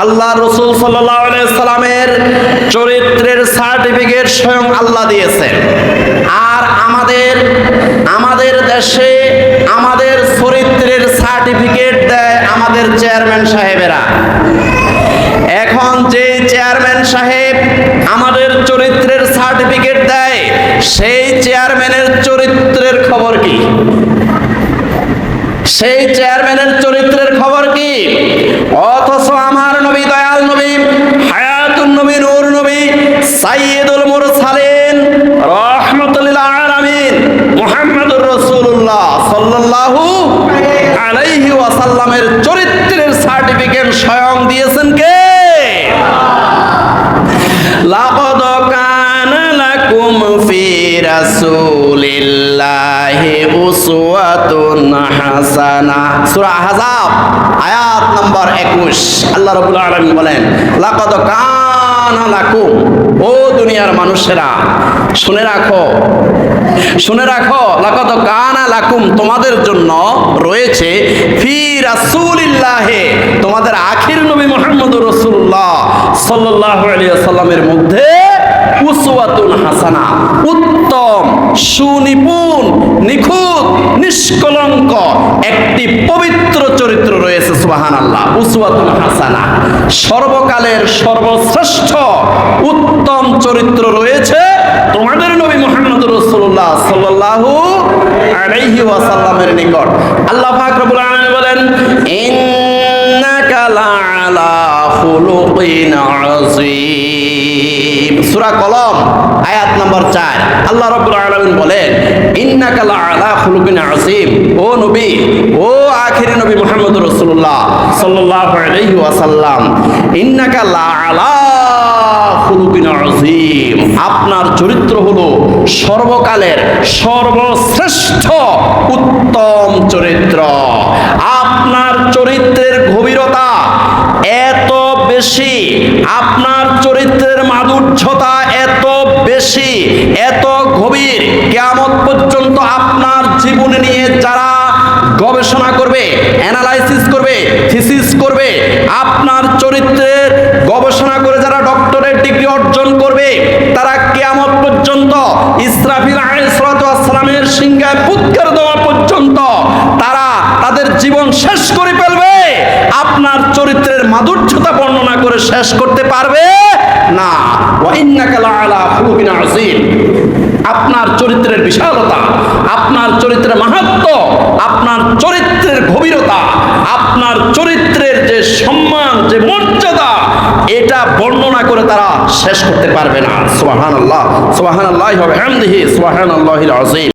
আল্লাহ রসুল সাল্লামের চরিত্রের সার্টিফিকেট স্বয়ং আল্লাহ দিয়েছেন। আর আমাদের আমাদের দেশে আমাদের চরিত্রের সার্টিফিকেট দেয় আমাদের চেয়ারম্যান সাহেবেরা। এখন যে চেয়ারম্যান সাহেব আমাদের চরিত্রের সার্টিফিকেট দেয়, সেই চেয়ারম্যানের চরিত্রের খবর কি? সেই চেয়ারম্যানের চরিত্রের খবর কি অথচ আমার নবী দয়াল নবী হায়াতুন নবী নূর নবী সাইয়্যিদুল মুরসালিন রাহমাতুল আলামিন মুহাম্মদুর রাসূলুল্লাহ সাল্লাল্লাহু ওয়াসাল্লামের চরিত্রের সার্টিফিকেট স্বয়ং দিয়েছেন কে? আয়াত নম্বর 21 আল্লাহ বলেন ও দুনিয়ার মানুষেরা শুনে রাখো। শুনে রাখো, লাকদ কানা লাকুম, তোমাদের জন্য রয়েছে, ফি রাসূলিল্লাহি, তোমাদের আখির নবী মুহাম্মদুর রাসূলুল্লাহ সাল্লাল্লাহু আলাইহি সাল্লামের মধ্যে উসওয়াতুন হাসানা, উত্তম, সুনিপুণ, নিখুঁত, নিষ্কলঙ্ক একটি পবিত্র চরিত্র রয়েছে সুবাহান আল্লাহ উসওয়াতুন হাসানা। সর্বকালের সর্বশ্রেষ্ঠ উত্তম চরিত্র রয়েছে তোমাদের নবী মুহাম্মদ রাসূলুল্লাহ সাল্লাল্লাহু আলাইহি ওয়াসাল্লামের নিকট। আল্লাহ পাক রব্বুল বলেন, ইন্নাকা কলম, আয়াত নম্বর 4 আল্লাহ রাব্বুল আলামিন বলেন, ইন্নাকা লাআলা খুলুকিন আযীম। ও নবী, ও আখিরি নবী মুহাম্মদ রাসূলুল্লাহ সাল্লাল্লাহু আলাইহি ওয়াসাল্লাম, ইন্নাকা লাআলা আপনার চরিত্র হলো সর্বকালের সর্বশ্রেষ্ঠ উত্তম চরিত্র। আপনার চরিত্রের গভীরতা এত বেশি, আপনার চরিত্রের মাধুর্যতা এত বেশি, এত গভীর, কেয়ামত পর্যন্ত আপনার জীবন নিয়ে যারা গবেষণা করবে অ্যানালাইসিস করবে থিসিস করবে, আপনার চরিত্রের গবেষণা করে যারা ডক্টরেট ডিগ্রি অর্জন করবে, তারা কেয়ামত পর্যন্ত ইসরাফিল আলাইহিসসালামের সিংহায় পুৎকার দেওয়া পর্যন্ত তারা তাদের জীবন শেষ করে ফেলবে, আপনার চরিত্রের মাধুর্যতা বর্ণনা করে শেষ করতে পারবে? না। আপনার চরিত্রের বিশালতা, আপনার চরিত্রের মাহাত্ম, আপনার চরিত্রের গভীরতা, আপনার চরিত্রের যে সম্মান, যে মর্যাদা এটা বর্ণনা করে তারা শেষ করতে পারবে না। সোহান আল্লাহ সোহান আল্লাহ সুবহানাল্লাহিল আযীম।